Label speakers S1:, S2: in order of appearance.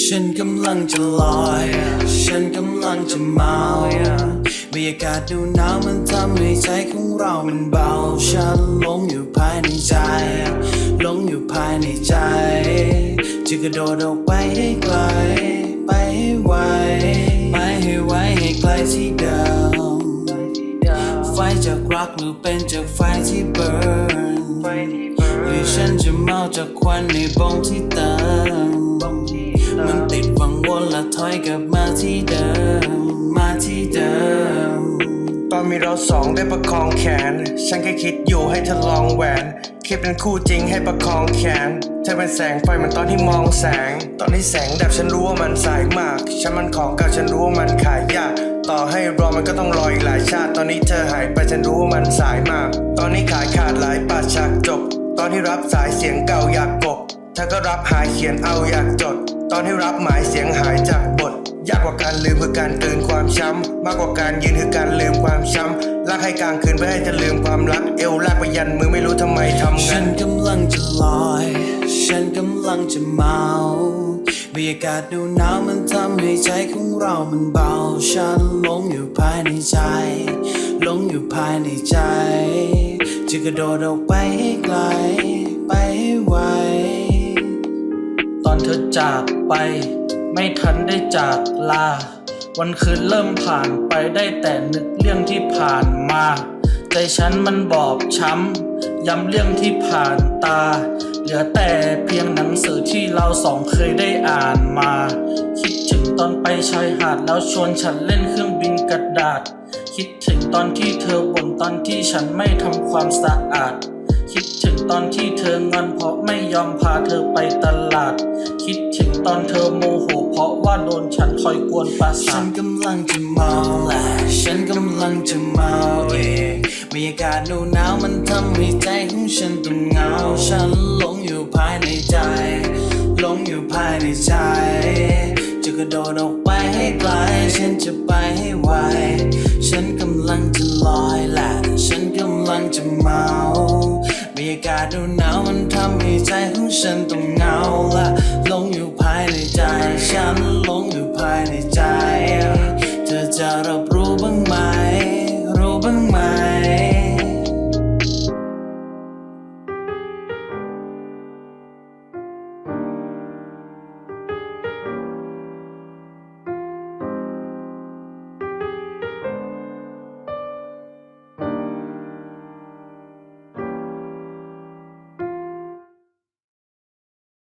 S1: ฉันกำลังจะลอย ฉันกำลังจะเมาบรรยากาศดูหนาวมันทำให้ใจของเรามันเบา ฉันหลงอยู่ภายในใจหลงอยู่ภายในใจจะกระโดดออกไปให้ไกล ไปให้ไว ไปให้ไวให้ไกลที่เดิม ไฟจากรักหรือเป็นจากไฟที่เบิร์นหรือฉันจะเมาจากควันในบงที่เติม มันติดวังวนและถอยกลับมาที่เดิม มาที่เดิม
S2: ตอนมีเราสองได้ประคองแขน ฉันแค่คิดอยู่ให้เธอลองแหวนคิดเป็นคู่จริงให้ประคองแขน เธอเป็นแสงไฟเหมือนตอนที่มองแสง ตอนที่แสงดับฉันรู้ว่ามันสายมาก ฉันมันของเก่าฉันรู้ว่ามันขายยากต่อให้รอมันก็ต้องรออีกหลายชาติ ตอนนี้เธอหายไปฉันรู้ว่ามันสายมาก ตอนนี้ขายขาดหลายปาฉากจบ ตอนที่รับสายเสียงเก่าอยากกบเธอก็รับหายเขียนเอาอยากจ ตอนที่รับหมายเสียงหายจากบท ยากกว่าการลืมคือการกลืนความช้ำ มากกว่าการยืนคือการลืมความช้ำรักให้กลางคืนเพื่อให้เธอลืมความรัก เอวลากไปยันมือไม่รู้ทำไมทำ
S1: ฉั
S2: งั้น
S1: นกำลังจะลอย ฉันกำลังจะเมาบรรยากาศดูหนาวมันทำให้ใจของเรามันเบา ฉันหลงอยู่ภายในใจหลงอยู่ภายในใจ จะกระโดดออกไปให้ไกล
S3: อนเธอจากไป ไม่ทันได้จากลา วันคืนเริ่มผ่านไปได้แต่นึกเรื่องที่ผ่านมา ใจฉันมันบอบช้ำย้ำเรื่องที่ผ่านตา เหลือแต่เพียงหนังสือที่เราสองเคยได้อ่านมา คิดถึงตอนไปชายหาดแล้วชวนฉันเล่นเครื่องบินกระดาษ คิดถึงตอนที่เธอบ่นตอนที่ฉันไม่ทำความสะอาด คิดถึงตอนที่เธองอนเพราะไม่ยอมพาเธอไปตลาด คิดถึงตอนเธอโมโหเพราะว่าโดนฉันคอยกวนประสา
S1: ฉันกำลังจะเมาแหละฉันกำลังจะเมาเองบรรยากาศดูหนาวมันทำให้ใจของฉันต้องเหงา ฉันหลงอยู่ภายในใจ หลงอยู่ภายในใจจะกระโดดออก ดูหนาวมันทำให้ใจของฉันต้องเหงาและหลงอยู่ภายในใจ ฉันหลงอยู่ภายในใจ